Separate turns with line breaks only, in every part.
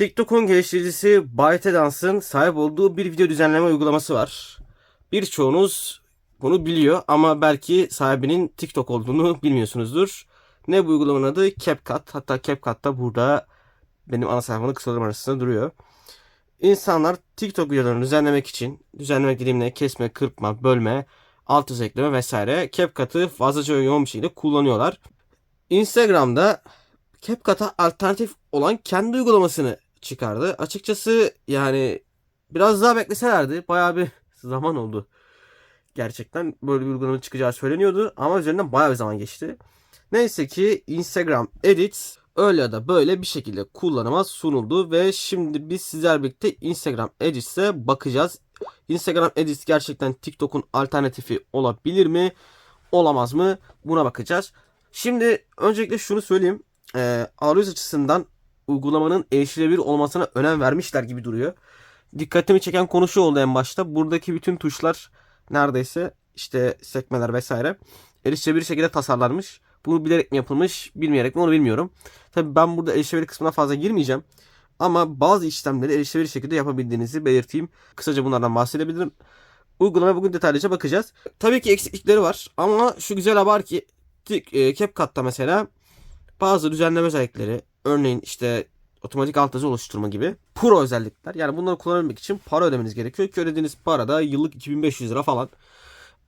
TikTok'un geliştiricisi ByteDance'ın sahip olduğu bir video düzenleme uygulaması var. Birçoğunuz bunu biliyor ama belki sahibinin TikTok olduğunu bilmiyorsunuzdur. Ne bu uygulamanın adı? CapCut. Hatta CapCut da burada benim ana sayfamın kısalarım arasında duruyor. İnsanlar TikTok videolarını düzenlemek için düzenlemek dediğimde kesme, kırpma, bölme, alt yazı ekleme vesaire CapCut'ı fazlaca yoğun bir şekilde kullanıyorlar. Instagram'da CapCut'a alternatif olan kendi uygulamasını çıkardı. Açıkçası yani biraz daha bekleselerdi bayağı bir zaman oldu. Gerçekten böyle bir uygulama çıkacağı söyleniyordu ama üzerinden bayağı bir zaman geçti. Neyse ki Instagram Edits öyle ya da böyle bir şekilde kullanıma sunuldu ve şimdi biz sizler birlikte Instagram Edits'e bakacağız. Instagram Edits gerçekten TikTok'un alternatifi olabilir mi? Olamaz mı? Buna bakacağız. Şimdi öncelikle şunu söyleyeyim. Ee, arayüz açısından uygulamanın erişilebilir olmasına önem vermişler gibi duruyor. Dikkatimi çeken konu şu oldu en başta. Buradaki bütün tuşlar neredeyse işte sekmeler vesaire erişilebilir şekilde tasarlanmış. Bu bilerek mi yapılmış bilmeyerek mi onu bilmiyorum. Tabi ben burada erişilebilir kısmına fazla girmeyeceğim. Ama bazı işlemleri erişilebilir şekilde yapabildiğinizi belirteyim. Kısaca bunlardan bahsedebilirim. Uygulamaya bugün detaylıca bakacağız. Tabii ki eksiklikleri var ama şu güzel haber ki CapCut'ta mesela bazı düzenleme özellikleri örneğin işte otomatik alt yazı oluşturma gibi pro özellikler. Yani bunları kullanabilmek için para ödemeniz gerekiyor ki ödediğiniz para da yıllık 2500 lira falan.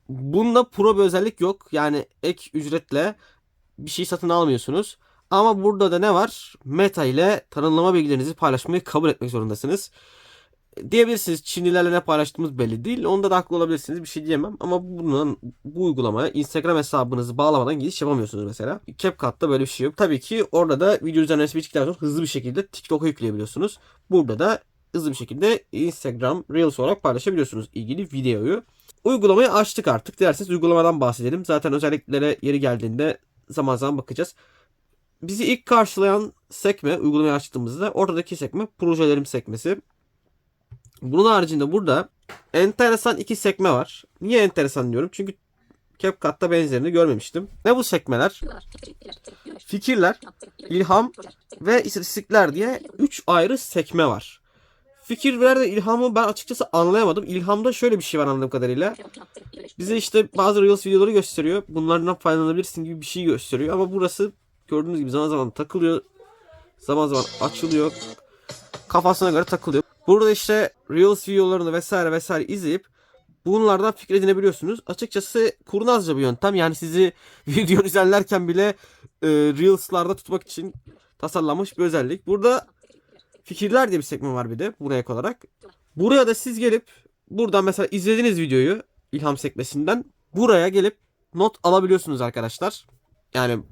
Bunda pro bir özellik yok. Yani ek ücretle bir şey satın almıyorsunuz. Ama burada da ne var? Meta ile tanımlama bilgilerinizi paylaşmayı kabul etmek zorundasınız. Diyebilirsiniz Çinlilerle ne paylaştığımız belli değil. Onda da haklı olabilirsiniz. Bir şey diyemem. Ama bunun bu uygulamaya Instagram hesabınızı bağlamadan giriş yapamıyorsunuz mesela. CapCut'ta böyle bir şey yok. Tabii ki orada da video düzenlemesi bittikten sonra hızlı bir şekilde TikTok'a yükleyebiliyorsunuz. Burada da hızlı bir şekilde Instagram Reels olarak paylaşabiliyorsunuz ilgili videoyu. Uygulamayı açtık artık. Dilerseniz uygulamadan bahsedelim. Zaten özelliklere yeri geldiğinde zaman zaman bakacağız. Bizi ilk karşılayan sekme uygulamayı açtığımızda ortadaki sekme projelerim sekmesi. Bunun haricinde burada enteresan iki sekme var. Niye enteresan diyorum? Çünkü CapCut'ta benzerini görmemiştim. Ne bu sekmeler? Fikirler, ilham ve istatistikler diye 3 ayrı sekme var. Fikirler ve ilhamı ben açıkçası anlayamadım. İlhamda şöyle bir şey var anladığım kadarıyla. Bize işte bazı Reels videoları gösteriyor. Bunlardan faydalanabilirsin gibi bir şey gösteriyor. Ama burası gördüğünüz gibi zaman zaman takılıyor. Zaman zaman açılıyor. Kafasına göre takılıyor. Burada işte Reels videolarını vesaire vesaire izleyip bunlardan fikir edinebiliyorsunuz. Açıkçası kurnazca bir yöntem. Yani sizi video izlerlerken bile e, Reels'larda tutmak için tasarlanmış bir özellik. Burada fikirler diye bir sekme var bir de buraya ek olarak. Buraya da siz gelip buradan mesela izlediğiniz videoyu ilham sekmesinden buraya gelip not alabiliyorsunuz arkadaşlar. Yani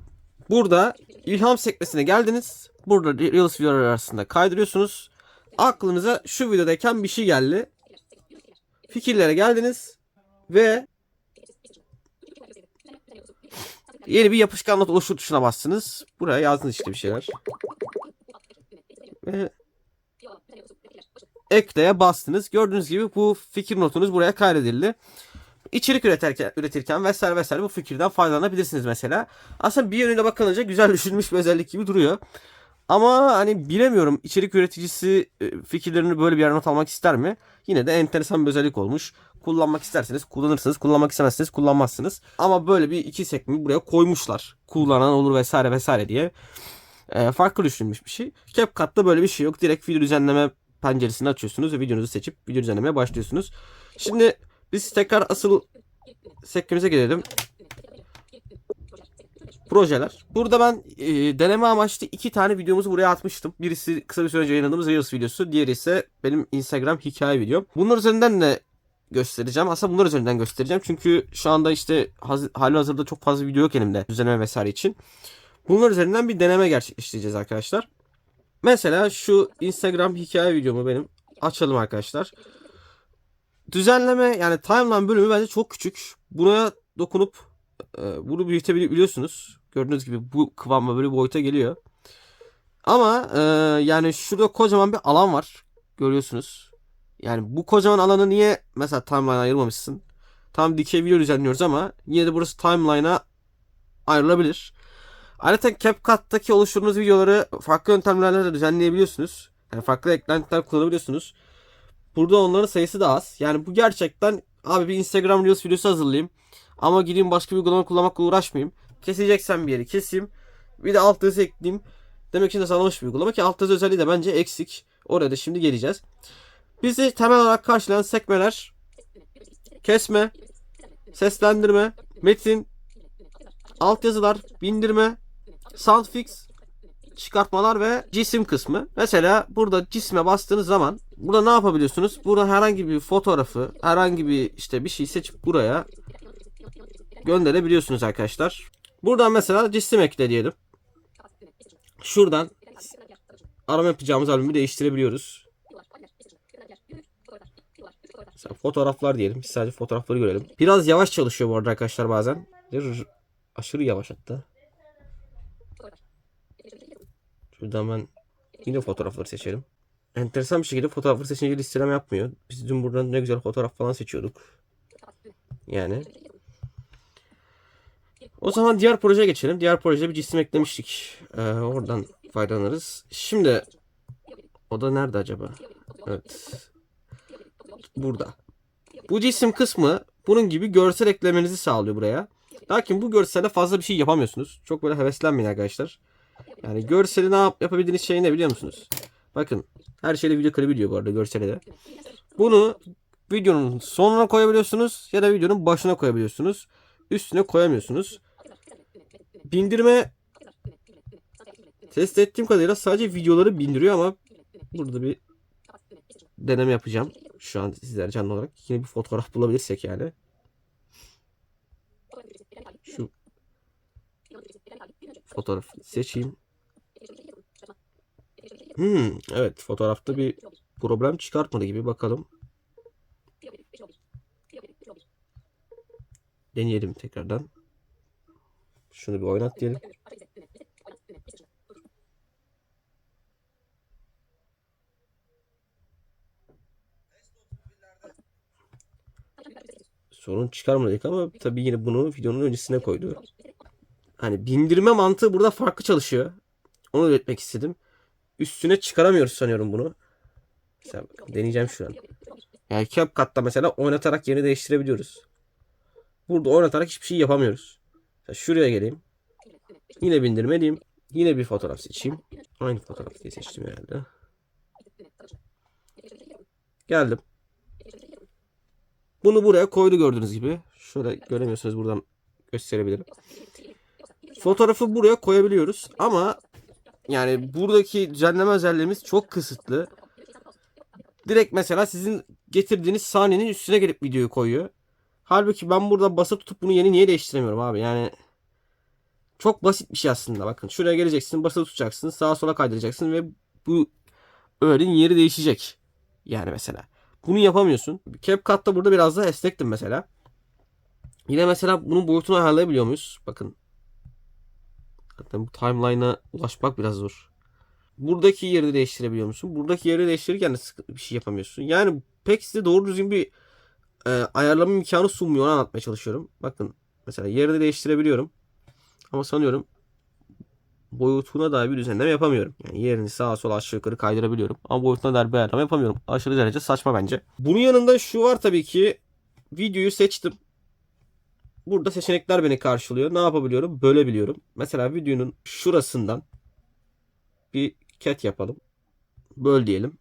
burada ilham sekmesine geldiniz. Burada Reels videoları arasında kaydırıyorsunuz. Aklınıza şu videodayken bir şey geldi. Fikirlere geldiniz ve yeni bir yapışkan not oluştur tuşuna bastınız. Buraya yazdınız işte bir şeyler. Ve ekleye bastınız. Gördüğünüz gibi bu fikir notunuz buraya kaydedildi. İçerik üretirken, üretirken vesaire vesaire bu fikirden faydalanabilirsiniz mesela. Aslında bir yönüyle bakılınca güzel düşünülmüş bir özellik gibi duruyor. Ama hani bilemiyorum içerik üreticisi e, fikirlerini böyle bir yere not almak ister mi? Yine de enteresan bir özellik olmuş. Kullanmak isterseniz kullanırsınız. Kullanmak istemezseniz kullanmazsınız. Ama böyle bir iki sekmeyi buraya koymuşlar. Kullanan olur vesaire vesaire diye. E, farklı düşünülmüş bir şey. CapCut'ta böyle bir şey yok. Direkt video düzenleme penceresini açıyorsunuz ve videonuzu seçip video düzenlemeye başlıyorsunuz. Şimdi biz tekrar asıl sekmemize gelelim. Projeler. Burada ben e, deneme amaçlı iki tane videomuzu buraya atmıştım. Birisi kısa bir süre önce yayınladığımız Reels videosu. Diğeri ise benim Instagram hikaye videom. Bunlar üzerinden de göstereceğim. Aslında bunlar üzerinden göstereceğim. Çünkü şu anda işte haz- hali hazırda çok fazla video yok elimde düzenleme vesaire için. Bunlar üzerinden bir deneme gerçekleştireceğiz arkadaşlar. Mesela şu Instagram hikaye videomu benim açalım arkadaşlar. Düzenleme yani timeline bölümü bence çok küçük. Buna dokunup e, bunu büyütebiliyorsunuz. Gördüğünüz gibi bu kıvamla böyle boyuta geliyor. Ama e, yani şurada kocaman bir alan var. Görüyorsunuz. Yani bu kocaman alanı niye mesela timeline'a ayırmamışsın? Tam dikey video düzenliyoruz ama yine de burası timeline'a ayrılabilir. Ayrıca CapCut'taki oluşturduğunuz videoları farklı yöntemlerle de düzenleyebiliyorsunuz. Yani farklı eklentiler kullanabiliyorsunuz. Burada onların sayısı da az. Yani bu gerçekten abi bir Instagram Reels videosu hazırlayayım. Ama gideyim başka bir uygulama kullanmakla uğraşmayayım. Keseceksem bir yeri keseyim. Bir de alt yazı ekleyeyim. Demek için de sağlamış bir uygulama ki alt yazı özelliği de bence eksik. Oraya da şimdi geleceğiz. Bizi temel olarak karşılayan sekmeler kesme, seslendirme, metin, altyazılar, bindirme, soundfix, çıkartmalar ve cisim kısmı. Mesela burada cisme bastığınız zaman burada ne yapabiliyorsunuz? Burada herhangi bir fotoğrafı, herhangi bir işte bir şey seçip buraya gönderebiliyorsunuz arkadaşlar. Buradan mesela cisim ekle diyelim. Şuradan arama yapacağımız albümü değiştirebiliyoruz. Mesela fotoğraflar diyelim. Biz sadece fotoğrafları görelim. Biraz yavaş çalışıyor bu arada arkadaşlar bazen. Aşırı yavaş hatta. Şuradan ben yine fotoğrafları seçelim. Enteresan bir şekilde fotoğrafları seçince listeleme yapmıyor. Biz dün buradan ne güzel fotoğraf falan seçiyorduk. Yani. O zaman diğer projeye geçelim. Diğer projede bir cisim eklemiştik. Ee, oradan faydalanırız. Şimdi o da nerede acaba? Evet. Burada. Bu cisim kısmı bunun gibi görsel eklemenizi sağlıyor buraya. Lakin bu görselde fazla bir şey yapamıyorsunuz. Çok böyle heveslenmeyin arkadaşlar. Yani görseli ne yap yapabildiğiniz şey ne biliyor musunuz? Bakın her şeyde video klibi diyor bu arada görsele de. Bunu videonun sonuna koyabiliyorsunuz ya da videonun başına koyabiliyorsunuz. Üstüne koyamıyorsunuz. Bindirme test ettiğim kadarıyla sadece videoları bindiriyor ama burada bir deneme yapacağım. Şu an sizler canlı olarak yine bir fotoğraf bulabilirsek yani. Şu fotoğrafı seçeyim. Hmm, evet fotoğrafta bir problem çıkartmadı gibi bakalım. Deneyelim tekrardan. Şunu bir oynat diyelim. Sorun çıkarmadık ama tabii yine bunu videonun öncesine koydu. Hani bindirme mantığı burada farklı çalışıyor. Onu öğretmek istedim. Üstüne çıkaramıyoruz sanıyorum bunu. Mesela deneyeceğim şu an. Yani CapCut'ta mesela oynatarak yerini değiştirebiliyoruz. Burada oynatarak hiçbir şey yapamıyoruz. Şuraya geleyim. Yine bindirme diyeyim. Yine bir fotoğraf seçeyim. Aynı fotoğraf diye seçtim herhalde. Geldim. Bunu buraya koydu gördüğünüz gibi. Şöyle göremiyorsunuz buradan gösterebilirim. Fotoğrafı buraya koyabiliyoruz ama yani buradaki düzenleme özelliğimiz çok kısıtlı. Direkt mesela sizin getirdiğiniz sahnenin üstüne gelip videoyu koyuyor. Halbuki ben burada basıp tutup bunu yeni niye değiştiremiyorum abi? Yani çok basit bir şey aslında. Bakın şuraya geleceksin, basılı tutacaksın, sağa sola kaydıracaksın ve bu öğenin yeri değişecek. Yani mesela. Bunu yapamıyorsun. CapCut'ta burada biraz daha esnektim mesela. Yine mesela bunun boyutunu ayarlayabiliyor muyuz? Bakın. Zaten bu timeline'a ulaşmak biraz zor. Buradaki yeri değiştirebiliyor musun? Buradaki yeri değiştirirken de bir şey yapamıyorsun. Yani pek size doğru düzgün bir e, ayarlama imkanı sunmuyor. Onu anlatmaya çalışıyorum. Bakın mesela yerini değiştirebiliyorum. Ama sanıyorum boyutuna dair bir düzenleme yapamıyorum. Yani yerini sağa sola aşağı yukarı kaydırabiliyorum. Ama boyutuna dair bir ayarlama yapamıyorum. Aşırı derece saçma bence. Bunun yanında şu var tabii ki. Videoyu seçtim. Burada seçenekler beni karşılıyor. Ne yapabiliyorum? Bölebiliyorum. Mesela videonun şurasından bir cat yapalım. Böl diyelim.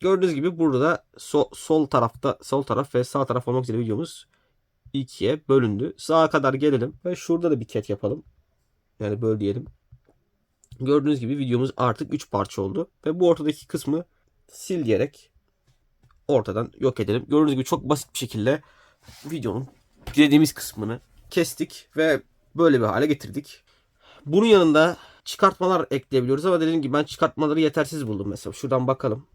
Gördüğünüz gibi burada so- sol tarafta sol taraf ve sağ taraf olmak üzere videomuz ikiye bölündü. Sağa kadar gelelim ve şurada da bir cat yapalım. Yani böl diyelim. Gördüğünüz gibi videomuz artık 3 parça oldu. Ve bu ortadaki kısmı sil diyerek ortadan yok edelim. Gördüğünüz gibi çok basit bir şekilde videonun dilediğimiz kısmını kestik ve böyle bir hale getirdik. Bunun yanında çıkartmalar ekleyebiliyoruz ama dediğim gibi ben çıkartmaları yetersiz buldum mesela. Şuradan bakalım.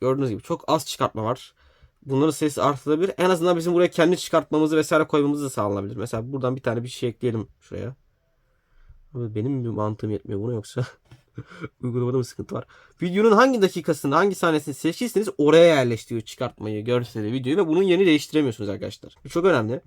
Gördüğünüz gibi çok az çıkartma var. Bunların sayısı artırılabilir. En azından bizim buraya kendi çıkartmamızı vesaire koymamız da sağlanabilir. Mesela buradan bir tane bir şey ekleyelim şuraya. Benim mi mantığım yetmiyor buna yoksa uygulamada mı sıkıntı var? Videonun hangi dakikasını, hangi sahnesini seçtiyseniz oraya yerleştiriyor çıkartmayı, görseli, videoyu ve bunun yerini değiştiremiyorsunuz arkadaşlar. Bu çok önemli.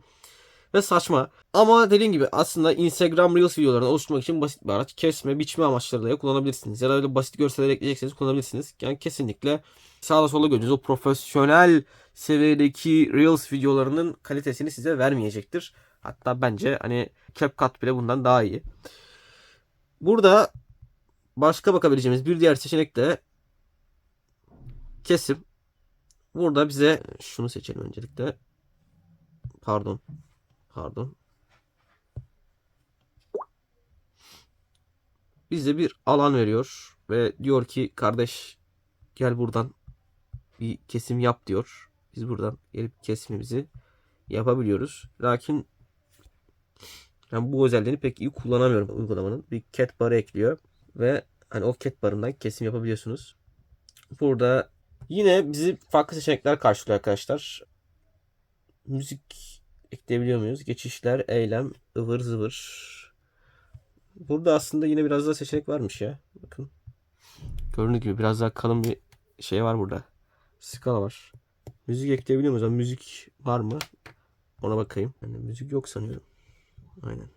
Ve saçma. Ama dediğim gibi aslında Instagram Reels videolarını oluşturmak için basit bir araç. Kesme, biçme amaçlarıyla da kullanabilirsiniz. Ya da öyle basit görseller ekleyecekseniz kullanabilirsiniz. Yani kesinlikle sağda solda gördüğünüz o profesyonel seviyedeki Reels videolarının kalitesini size vermeyecektir. Hatta bence hani CapCut bile bundan daha iyi. Burada başka bakabileceğimiz bir diğer seçenek de kesim. Burada bize şunu seçelim öncelikle. Pardon. Pardon. Bize bir alan veriyor ve diyor ki kardeş gel buradan bir kesim yap diyor. Biz buradan gelip kesimimizi yapabiliyoruz. Lakin ben bu özelliğini pek iyi kullanamıyorum uygulamanın. Bir cat barı ekliyor ve hani o cat barından kesim yapabiliyorsunuz. Burada yine bizi farklı seçenekler karşılıyor arkadaşlar. Müzik ekleyebiliyor muyuz? Geçişler, eylem, ıvır zıvır. Burada aslında yine biraz daha seçenek varmış ya. Bakın. Gördüğünüz gibi biraz daha kalın bir şey var burada. Skala var. Müzik ekleyebiliyor muyuz? Müzik var mı? Ona bakayım. Yani müzik yok sanıyorum. Aynen.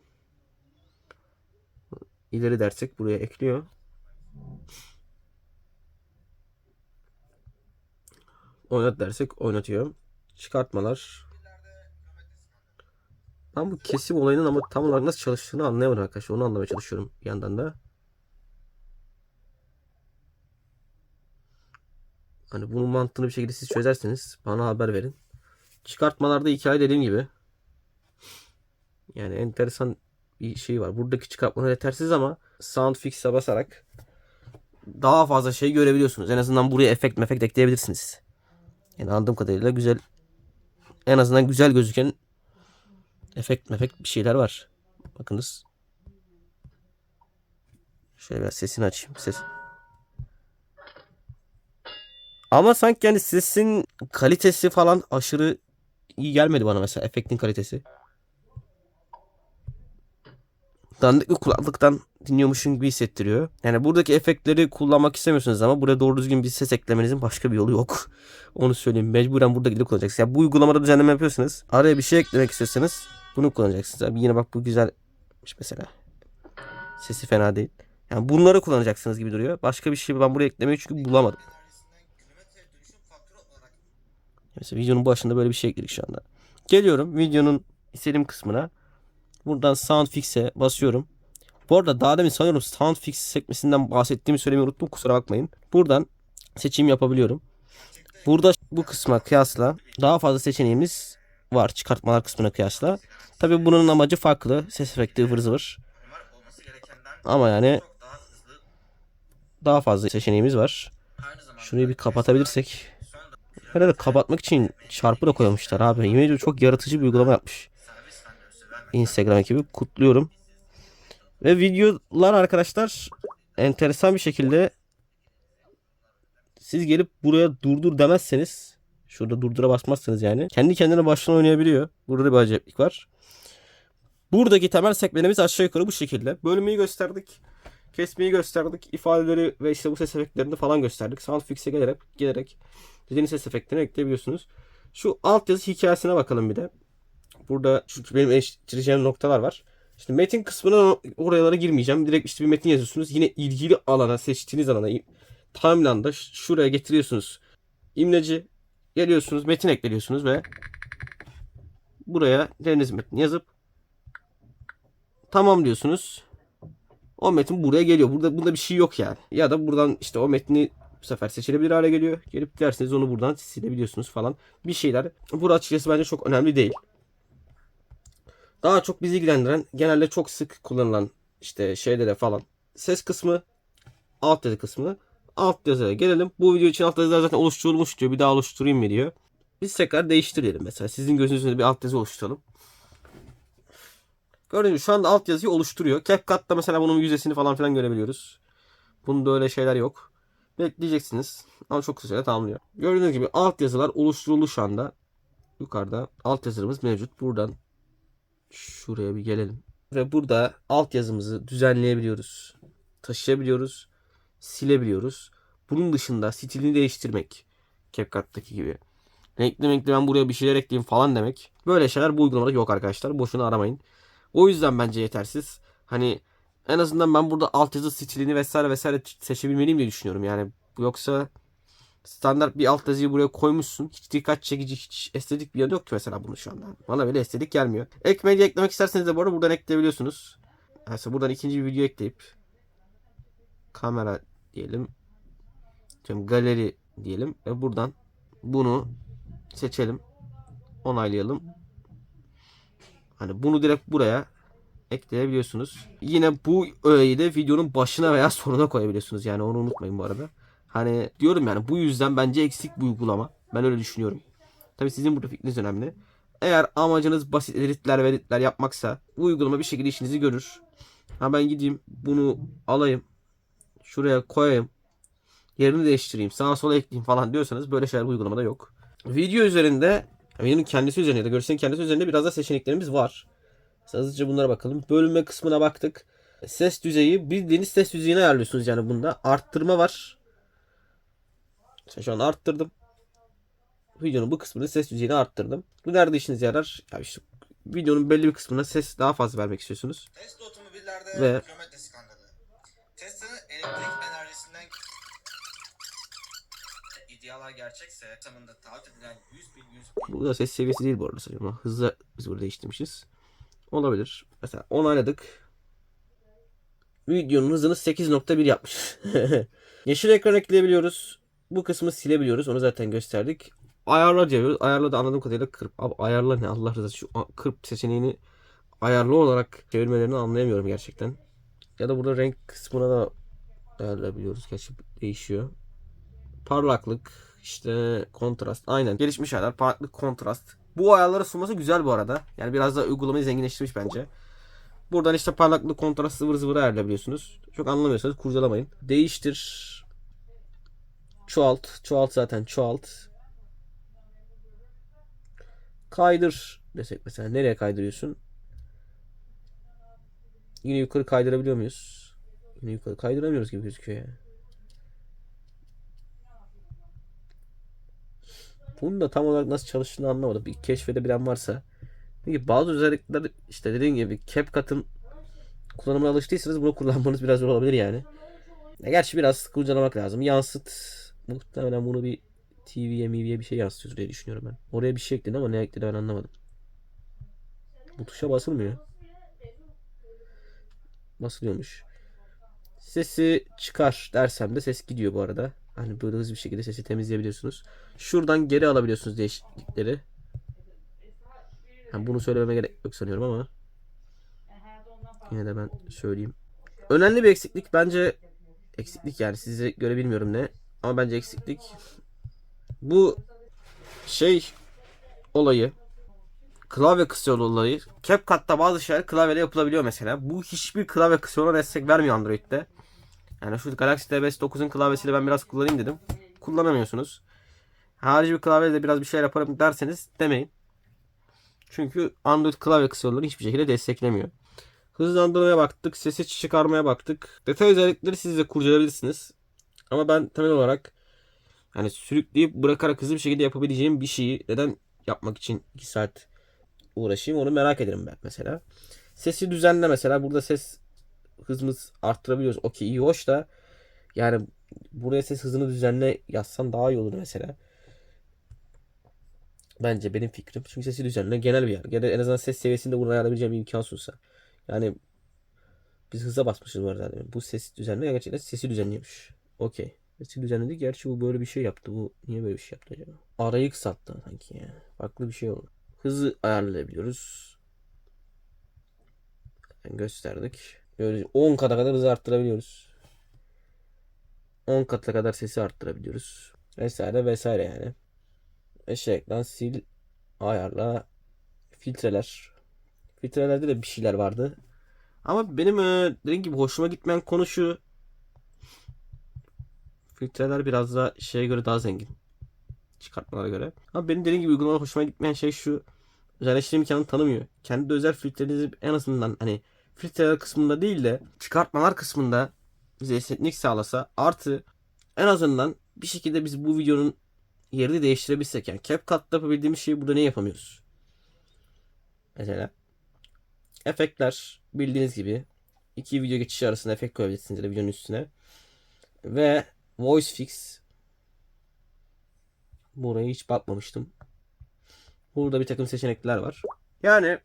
İleri dersek buraya ekliyor. Oynat dersek oynatıyor. Çıkartmalar. Ben bu kesim olayının ama tam olarak nasıl çalıştığını anlayamadım arkadaşlar. Onu anlamaya çalışıyorum bir yandan da. Hani bunun mantığını bir şekilde siz çözerseniz bana haber verin. Çıkartmalarda hikaye dediğim gibi. Yani enteresan bir şey var. Buradaki çıkartmalar yetersiz ama sound fix'e basarak daha fazla şey görebiliyorsunuz. En azından buraya efekt mefekt ekleyebilirsiniz. Yani anladığım kadarıyla güzel en azından güzel gözüken efekt mefekt bir şeyler var. Bakınız. Şöyle biraz sesini açayım. Ses. Ama sanki yani sesin kalitesi falan aşırı iyi gelmedi bana mesela efektin kalitesi. Dandik bir kulaklıktan dinliyormuşsun gibi hissettiriyor. Yani buradaki efektleri kullanmak istemiyorsunuz ama buraya doğru düzgün bir ses eklemenizin başka bir yolu yok. Onu söyleyeyim. Mecburen burada gidip kullanacaksınız. Yani bu uygulamada düzenleme yapıyorsanız araya bir şey eklemek istiyorsanız bunu kullanacaksınız. Abi yine bak bu güzelmiş mesela. Sesi fena değil. Yani bunları kullanacaksınız gibi duruyor. Başka bir şey ben buraya eklemeyi çünkü bulamadım. Mesela videonun başında böyle bir şey ekledik şu anda. Geliyorum videonun istediğim kısmına. Buradan sound fix'e basıyorum. Bu arada daha demin sanıyorum sound fix sekmesinden bahsettiğimi söylemeyi unuttum. Kusura bakmayın. Buradan seçim yapabiliyorum. Burada bu kısma kıyasla daha fazla seçeneğimiz var çıkartmalar kısmına kıyasla. Tabii bunun amacı farklı. Ses efekti ıvır zıvır. Ama yani daha fazla seçeneğimiz var. Şurayı bir kapatabilirsek. Herhalde kapatmak için çarpı da koymuşlar abi. Yemin çok yaratıcı bir uygulama yapmış. Instagram ekibi kutluyorum. Ve videolar arkadaşlar enteresan bir şekilde siz gelip buraya durdur demezseniz şurada durdura basmazsanız yani kendi kendine baştan oynayabiliyor. Burada bir acayiplik var. Buradaki temel sekmenimiz aşağı yukarı bu şekilde. Bölmeyi gösterdik. Kesmeyi gösterdik. ifadeleri ve işte bu ses efektlerini falan gösterdik. Soundfix'e gelerek, gelerek dediğiniz ses efektlerini ekleyebiliyorsunuz. Şu altyazı hikayesine bakalım bir de. Burada şu benim eleştireceğim noktalar var. İşte metin kısmına oralara girmeyeceğim. Direkt işte bir metin yazıyorsunuz. Yine ilgili alana, seçtiğiniz alana timeline'da şuraya getiriyorsunuz. İmleci geliyorsunuz, metin ekliyorsunuz ve buraya deniz metni yazıp tamam diyorsunuz. O metin buraya geliyor. Burada burada bir şey yok yani. Ya da buradan işte o metni bu sefer seçilebilir hale geliyor. Gelip derseniz onu buradan silebiliyorsunuz falan. Bir şeyler. Bu açıkçası bence çok önemli değil. Daha çok bizi ilgilendiren genelde çok sık kullanılan işte şeylere falan ses kısmı alt yazı kısmı alt yazıya gelelim. Bu video için alt yazılar zaten oluşturulmuş diyor. Bir daha oluşturayım mı diyor. Biz tekrar değiştirelim mesela. Sizin gözünüzde bir alt yazı oluşturalım. Gördüğünüz gibi şu anda alt yazıyı oluşturuyor. CapCut'ta mesela bunun yüzdesini falan filan görebiliyoruz. Bunda öyle şeyler yok. Bekleyeceksiniz. Ama çok kısa sürede tamamlıyor. Gördüğünüz gibi alt yazılar oluşturuldu şu anda. Yukarıda alt yazılarımız mevcut. Buradan şuraya bir gelelim. Ve burada alt yazımızı düzenleyebiliyoruz. Taşıyabiliyoruz. Silebiliyoruz. Bunun dışında stilini değiştirmek. CapCut'taki gibi. Renkli renkli ben buraya bir şeyler ekleyeyim falan demek. Böyle şeyler bu uygulamada yok arkadaşlar. Boşuna aramayın. O yüzden bence yetersiz. Hani en azından ben burada altyazı stilini vesaire vesaire seçebilmeliyim diye düşünüyorum. Yani yoksa standart bir alt yazıyı buraya koymuşsun. Hiç dikkat çekici, hiç estetik bir yanı yok ki mesela bunu şu anda. Bana böyle estetik gelmiyor. Ek medya eklemek isterseniz de bu arada buradan ekleyebiliyorsunuz. Mesela buradan ikinci bir video ekleyip kamera diyelim. Diyorum galeri diyelim ve buradan bunu seçelim. Onaylayalım. Hani bunu direkt buraya ekleyebiliyorsunuz. Yine bu öğeyi de videonun başına veya sonuna koyabiliyorsunuz. Yani onu unutmayın bu arada. Hani diyorum yani bu yüzden bence eksik bir uygulama. Ben öyle düşünüyorum. Tabii sizin burada fikriniz önemli. Eğer amacınız basit editler ve editler yapmaksa bu uygulama bir şekilde işinizi görür. Ha ben gideyim bunu alayım. Şuraya koyayım. Yerini değiştireyim. Sağa sola ekleyeyim falan diyorsanız böyle şeyler bu uygulamada yok. Video üzerinde videonun kendisi üzerinde ya da görselin kendisi üzerinde biraz da seçeneklerimiz var. Hızlıca bunlara bakalım. Bölünme kısmına baktık. Ses düzeyi bildiğiniz ses düzeyini ayarlıyorsunuz yani bunda. Arttırma var. Mesela şu an arttırdım. Videonun bu kısmını ses düzeyini arttırdım. Bu nerede işinize yarar? Ya işte videonun belli bir kısmına ses daha fazla vermek istiyorsunuz. Ve-
elektrik enerjisinden iddialar gerçekse tamında taahhüt edilen 100 bin 100 bin
Bu da ses seviyesi değil bu arada sadece hızla biz burada değiştirmişiz. Olabilir. Mesela onayladık. Videonun hızını 8.1 yapmış. Yeşil ekran ekleyebiliyoruz. Bu kısmı silebiliyoruz. Onu zaten gösterdik. Ayarla diyoruz. Ayarla da anladığım kadarıyla kırp. Abi ayarla ne Allah rızası şu kırp seçeneğini ayarlı olarak çevirmelerini anlayamıyorum gerçekten. Ya da burada renk kısmına da ayarlayabiliyoruz. Gerçi değişiyor. Parlaklık, işte kontrast. Aynen. Gelişmiş ayarlar. Parlaklık, kontrast. Bu ayarları sunması güzel bu arada. Yani biraz da uygulamayı zenginleştirmiş bence. Buradan işte parlaklık, kontrast, zıvır zıvır ayarlayabiliyorsunuz. Çok anlamıyorsanız kurcalamayın. Değiştir. Çoğalt. Çoğalt zaten çoğalt. Kaydır desek mesela. Nereye kaydırıyorsun? Yine yukarı kaydırabiliyor muyuz? Yukarı kaydıramıyoruz gibi gözüküyor ya. Bunun da tam olarak nasıl çalıştığını anlamadım. Bir keşfedebilen varsa. Çünkü bazı özellikler işte dediğim gibi CapCut'ın kullanımına alıştıysanız bunu kullanmanız biraz zor olabilir yani. Ya gerçi biraz kurcalamak lazım. Yansıt. Muhtemelen bunu bir TV'ye MV'ye bir şey yansıtıyoruz diye düşünüyorum ben. Oraya bir şey ekledi ama ne ekledi ben anlamadım. Bu tuşa basılmıyor. Basılıyormuş. Sesi çıkar dersem de ses gidiyor bu arada. Hani böyle hızlı bir şekilde sesi temizleyebiliyorsunuz. Şuradan geri alabiliyorsunuz değişiklikleri. Yani bunu söylememe gerek yok sanıyorum ama yine de ben söyleyeyim. Önemli bir eksiklik bence eksiklik yani size göre bilmiyorum ne ama bence eksiklik bu şey olayı klavye kısıyor olayı. CapCut'ta bazı şeyler klavyeyle yapılabiliyor mesela. Bu hiçbir klavye kısıyoruna destek vermiyor Android'de. Yani şu Galaxy TBS 9'un klavyesiyle ben biraz kullanayım dedim. Kullanamıyorsunuz. Harici bir klavyeyle biraz bir şeyler yaparım derseniz demeyin. Çünkü Android klavye kısıyorları hiçbir şekilde desteklemiyor. Hızlandırmaya baktık, sesi çıkarmaya baktık. Detay özellikleri siz de kurcalayabilirsiniz. Ama ben temel olarak yani sürükleyip bırakarak hızlı bir şekilde yapabileceğim bir şeyi neden yapmak için 2 saat uğraşayım onu merak ederim ben mesela. Sesi düzenle mesela burada ses hızımız arttırabiliyoruz. Okey iyi hoş da yani buraya ses hızını düzenle yazsan daha iyi olur mesela. Bence benim fikrim. Çünkü sesi düzenle genel bir yer. Genel, en azından ses seviyesinde bunu ayarlayabileceğim bir imkan sunsa. Yani biz hıza basmışız bu arada. Bu ses düzenle gerçekten sesi düzenliyormuş. Okey. Sesi düzenledik. Gerçi bu böyle bir şey yaptı. Bu niye böyle bir şey yaptı acaba? Arayı kısalttı sanki ya. Farklı bir şey oldu. Hızı ayarlayabiliyoruz. Yani gösterdik. Böyle 10 kata kadar hızı arttırabiliyoruz. 10 kata kadar sesi arttırabiliyoruz. Vesaire vesaire yani. Eşya ekran sil ayarla filtreler. Filtrelerde de bir şeyler vardı. Ama benim e, dediğim gibi hoşuma gitmeyen konu şu. Filtreler biraz da şeye göre daha zengin. Çıkartmalara göre. Ama benim dediğim gibi uygulamada hoşuma gitmeyen şey şu. Özelleştirme imkanını tanımıyor. Kendi özel filtrenizi en azından hani filtreler kısmında değil de çıkartmalar kısmında bize esneklik sağlasa artı en azından bir şekilde biz bu videonun yerini değiştirebilsek yani CapCut'ta yapabildiğimiz şeyi burada ne yapamıyoruz? Mesela efektler bildiğiniz gibi iki video geçişi arasında efekt koyabilirsiniz ya videonun üstüne. Ve voice fix Buraya hiç bakmamıştım. Burada bir takım seçenekler var. Yani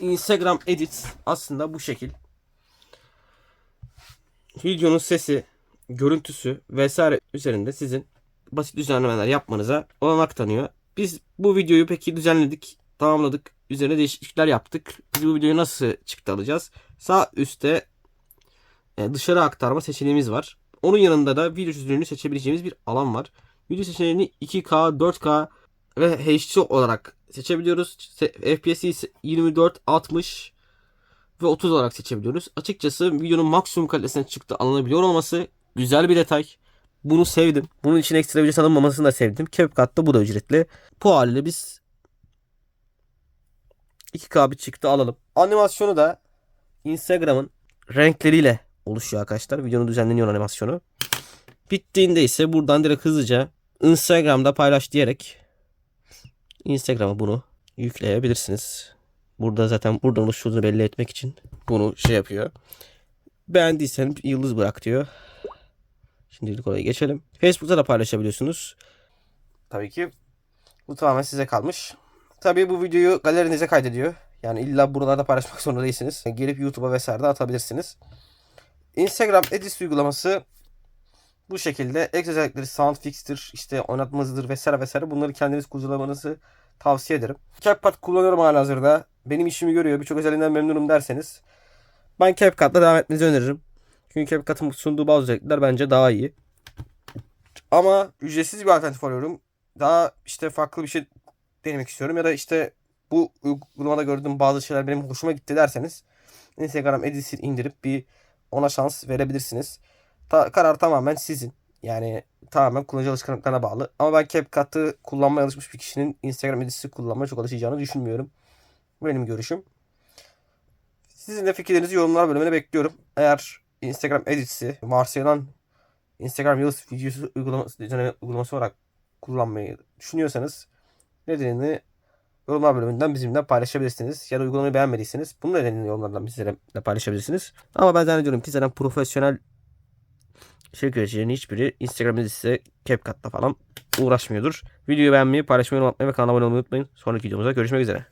Instagram edit aslında bu şekil. Videonun sesi, görüntüsü vesaire üzerinde sizin basit düzenlemeler yapmanıza olanak tanıyor. Biz bu videoyu peki düzenledik, tamamladık. Üzerine değişiklikler yaptık. Biz bu videoyu nasıl çıktı alacağız? Sağ üstte e, dışarı aktarma seçeneğimiz var. Onun yanında da video çözünürlüğünü seçebileceğimiz bir alan var. Video seçeneğini 2K, 4K ve HD olarak seçebiliyoruz. İse 24, 60 ve 30 olarak seçebiliyoruz. Açıkçası videonun maksimum kalitesine çıktı alınabiliyor olması güzel bir detay. Bunu sevdim. Bunun için ekstra ücret alınmamasını da sevdim. CapCut'ta bu da ücretli. Bu haliyle biz 2K bir çıktı alalım. Animasyonu da Instagram'ın renkleriyle oluşuyor arkadaşlar. Videonun düzenleniyor animasyonu. Bittiğinde ise buradan direkt hızlıca Instagram'da paylaş diyerek Instagram'a bunu yükleyebilirsiniz. Burada zaten buradan oluştuğunu belli etmek için bunu şey yapıyor. Beğendiysen yıldız bırak diyor. Şimdilik oraya geçelim. Facebook'ta da paylaşabiliyorsunuz. Tabii ki bu tamamen size kalmış. Tabii bu videoyu galerinize kaydediyor. Yani illa buralarda paylaşmak zorunda değilsiniz. Gelip YouTube'a vesaire de atabilirsiniz. Instagram Edits uygulaması bu şekilde ek özellikleri sound fix'tir, işte oynatma hızıdır vesaire vesaire bunları kendiniz kullanmanızı tavsiye ederim. CapCut kullanıyorum halihazırda. Benim işimi görüyor. Birçok özelliğinden memnunum derseniz ben CapCut'la devam etmenizi öneririm. Çünkü CapCut'ın sunduğu bazı özellikler bence daha iyi. Ama ücretsiz bir alternatif arıyorum. Daha işte farklı bir şey denemek istiyorum ya da işte bu uygulamada gördüğüm bazı şeyler benim hoşuma gitti derseniz Instagram Edit'i indirip bir ona şans verebilirsiniz. Ta- karar tamamen sizin. Yani tamamen kullanıcı alışkanlıklarına bağlı. Ama ben CapCut'ı kullanmaya alışmış bir kişinin Instagram Edit'i kullanmaya çok alışacağını düşünmüyorum. Bu benim görüşüm. Sizin de fikirlerinizi yorumlar bölümüne bekliyorum. Eğer Instagram Edit'i varsayılan Instagram Reels videosu uygulaması, uygulaması olarak kullanmayı düşünüyorsanız nedenini yorumlar bölümünden bizimle paylaşabilirsiniz. Ya da uygulamayı beğenmediyseniz bunun nedenini yorumlardan bizimle de paylaşabilirsiniz. Ama ben zannediyorum ki zaten profesyonel içerik üreticilerin hiçbiri Instagram editse CapCut'la falan uğraşmıyordur. Videoyu beğenmeyi, paylaşmayı unutmayın ve kanala abone olmayı unutmayın. Sonraki videomuzda görüşmek üzere.